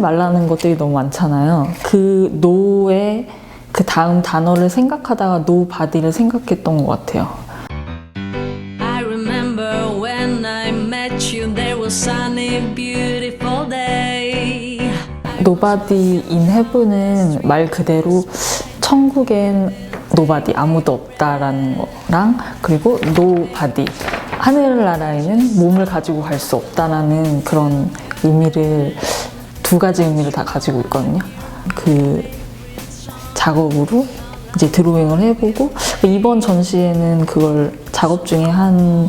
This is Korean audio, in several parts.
말라는 것들이 너무 많잖아요. 그 노의 그 다음 단어를 생각하다가 노 바디를 생각했던 것 같아요. I remember when I met you, there was sunny, beautiful day. 노바디 인 헤븐은 말 그대로 천국엔 노바디 아무도 없다라는 거랑 그리고 노바디 하늘나라에는 몸을 가지고 갈 수 없다라는 그런 의미를 두 가지 의미를 다 가지고 있거든요. 그 작업으로 이제 드로잉을 해보고 이번 전시에는 그걸 작업 중에 한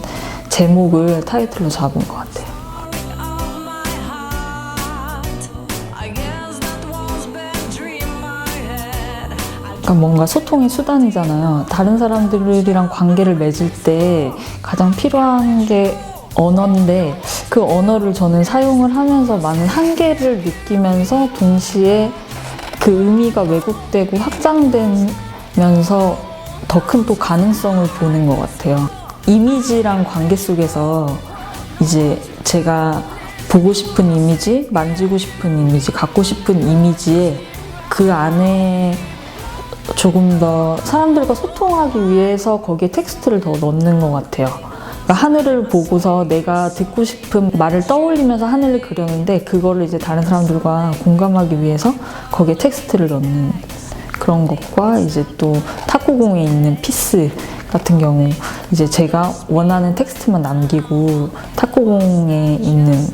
제목을 타이틀로 잡은 것 같아요. 그러니까 뭔가 소통의 수단이잖아요. 다른 사람들이랑 관계를 맺을 때 가장 필요한 게 언어인데 그 언어를 저는 사용을 하면서 많은 한계를 느끼면서 동시에 그 의미가 왜곡되고 확장되면서 더 큰 또 가능성을 보는 것 같아요. 이미지랑 관계 속에서 이제 제가 보고 싶은 이미지, 만지고 싶은 이미지, 갖고 싶은 이미지에 그 안에 조금 더 사람들과 소통하기 위해서 거기에 텍스트를 더 넣는 것 같아요. 그러니까 하늘을 보고서 내가 듣고 싶은 말을 떠올리면서 하늘을 그렸는데 그거를 이제 다른 사람들과 공감하기 위해서 거기에 텍스트를 넣는 그런 것과 이제 또 탁구공에 있는 피스 같은 경우 이제 제가 원하는 텍스트만 남기고 탁구공에 있는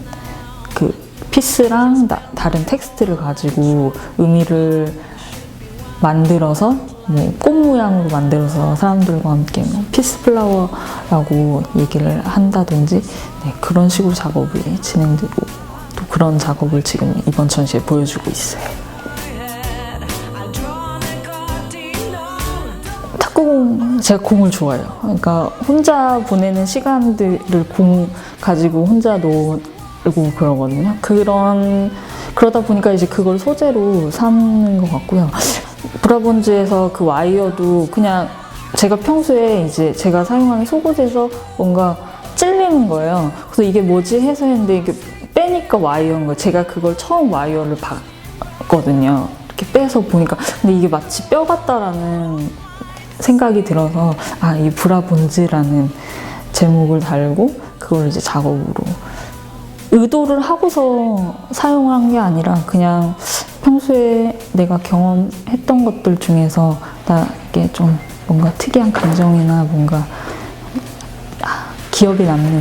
그 피스랑 나- 다른 텍스트를 가지고 의미를 만들어서 뭐 꽃 모양으로 만들어서 사람들과 함께 뭐 피스 플라워라고 얘기를 한다든지 네, 그런 식으로 작업이 진행되고 또 그런 작업을 지금 이번 전시에 보여주고 있어요. 탁구공 제가 공을 좋아해요. 그러니까 혼자 보내는 시간들을 공 가지고 혼자 놀고 그러거든요. 그런 그러다 보니까 이제 그걸 소재로 삼는 것 같고요. 브라본즈에서 그 와이어도 그냥 제가 평소에 이제 제가 사용하는 속옷에서 뭔가 찔리는 거예요. 그래서 이게 뭐지 해서 했는데 이게 빼니까 와이어인 거예요. 제가 그걸 처음 와이어를 봤거든요. 이렇게 빼서 보니까 근데 이게 마치 뼈 같다라는 생각이 들어서 아 이 브라본즈라는 제목을 달고 그걸 이제 작업으로 의도를 하고서 사용한 게 아니라 그냥 평소에 내가 경험했던 것들 중에서 나에게 좀 뭔가 특이한 감정이나 뭔가 아, 기억에 남는